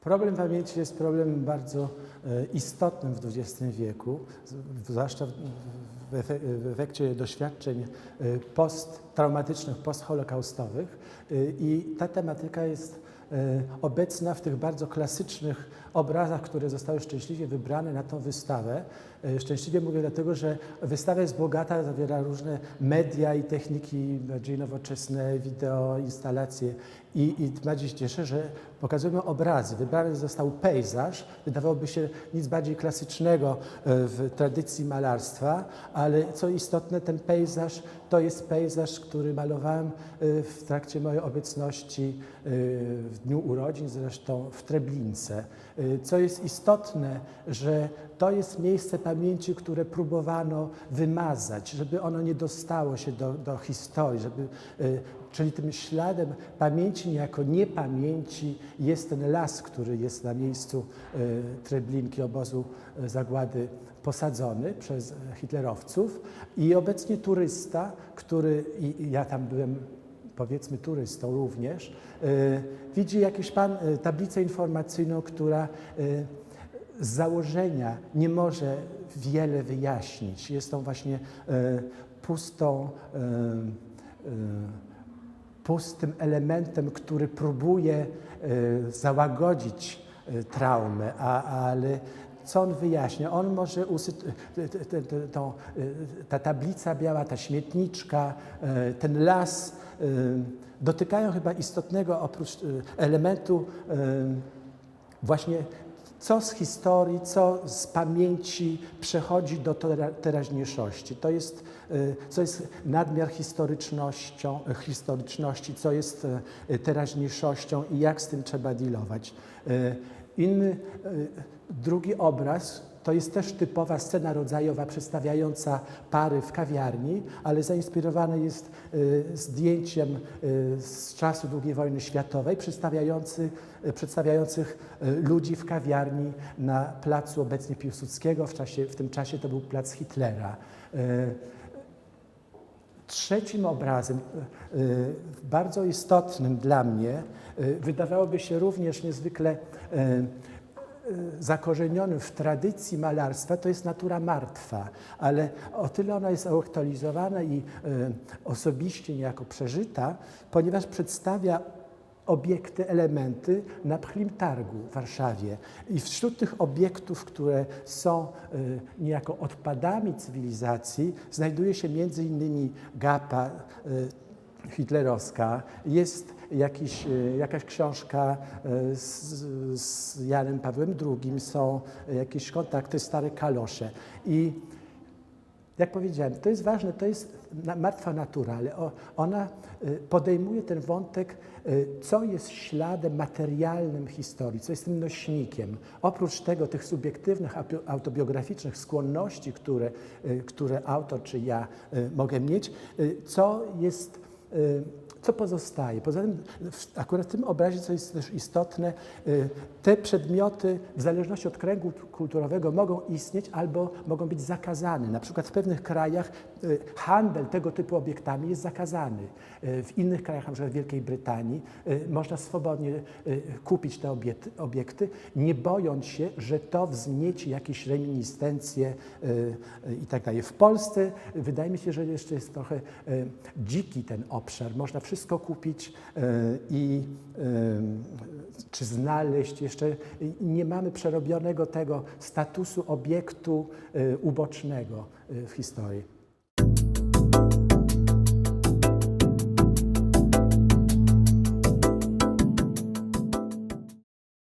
Problem pamięci jest problemem bardzo e, istotnym w XX wieku, zwłaszcza w, w, efe, w efekcie doświadczeń e, posttraumatycznych, postholokaustowych E, i ta tematyka jest obecna w tych bardzo klasycznych obrazach, które zostały szczęśliwie wybrane na tą wystawę. E, Szczęśliwie mówię dlatego, że wystawa jest bogata, zawiera różne media i techniki bardziej nowoczesne, wideo, instalacje i, i bardziej się cieszę, że pokazujemy obrazy. Wybrany został pejzaż, wydawałoby się nic bardziej klasycznego e, w tradycji malarstwa, ale co istotne, ten pejzaż to jest pejzaż, który malowałem w trakcie mojej obecności w dniu urodzin, zresztą w Treblince. E, Co jest istotne, że to jest miejsce pamięci, które próbowano wymazać, żeby ono nie dostało się do, do historii, żeby, e, czyli tym śladem pamięci, niejako niepamięci jest ten las, który jest na miejscu e, Treblinki, obozu zagłady posadzony przez hitlerowców i obecnie turysta, który, i ja tam byłem powiedzmy turystą również, e, widzi jakiś pan e, tablicę informacyjną, która e, z założenia nie może wiele wyjaśnić. Jest tą właśnie pustą, pustym elementem, który próbuje załagodzić traumę, a, ale co on wyjaśnia? On może te- tą, e, ta tablica biała, ta śmietniczka, e, ten las e, dotykają chyba istotnego oprócz e, elementu e, właśnie co z historii, co z pamięci przechodzi do tera- teraźniejszości. To jest, co jest nadmiar historycznością, historyczności, co jest teraźniejszością i jak z tym trzeba dealować. Inny, y, drugi obraz to jest też typowa scena rodzajowa przedstawiająca pary w kawiarni, ale zainspirowany jest y, zdjęciem y, z czasu II wojny światowej przedstawiający, przedstawiających ludzi w kawiarni na placu obecnie Piłsudskiego. W, czasie, w tym czasie to był plac Hitlera. Trzecim obrazem, y, y, bardzo istotnym dla mnie, y, wydawałoby się również niezwykle zakorzenionym w tradycji malarstwa, to jest natura martwa, ale o tyle ona jest aktualizowana i osobiście niejako przeżyta, ponieważ przedstawia obiekty, elementy na Pchlim Targu w Warszawie. I wśród tych obiektów, które są y, niejako odpadami cywilizacji, znajduje się między innymi gapa y, hitlerowska, jest jakiś, y, jakaś książka z, z Janem Pawłem II, są jakieś kontakty, stare kalosze. I jak powiedziałem, to jest ważne, to jest martwa natura, ale ona y, podejmuje ten wątek, y, co jest śladem materialnym historii, co jest tym nośnikiem. Oprócz tego, tych subiektywnych, autobiograficznych skłonności, które, y, które autor czy ja mogę mieć, co jest co pozostaje? Poza tym, akurat w tym obrazie, co jest też istotne, y, te przedmioty w zależności od kręgu kulturowego mogą istnieć albo mogą być zakazane. Na przykład w pewnych krajach y, handel tego typu obiektami jest zakazany. Y, W innych krajach, przykład w Wielkiej Brytanii, można swobodnie kupić te obiekty, nie bojąc się, że to wznieci jakieś reminiscencje y, y, i tak. W Polsce wydaje mi się, że jeszcze jest trochę dziki ten obszar. Można wszystko kupić y, i y, czy znaleźć. Jeszcze nie mamy przerobionego tego statusu obiektu y, ubocznego w historii.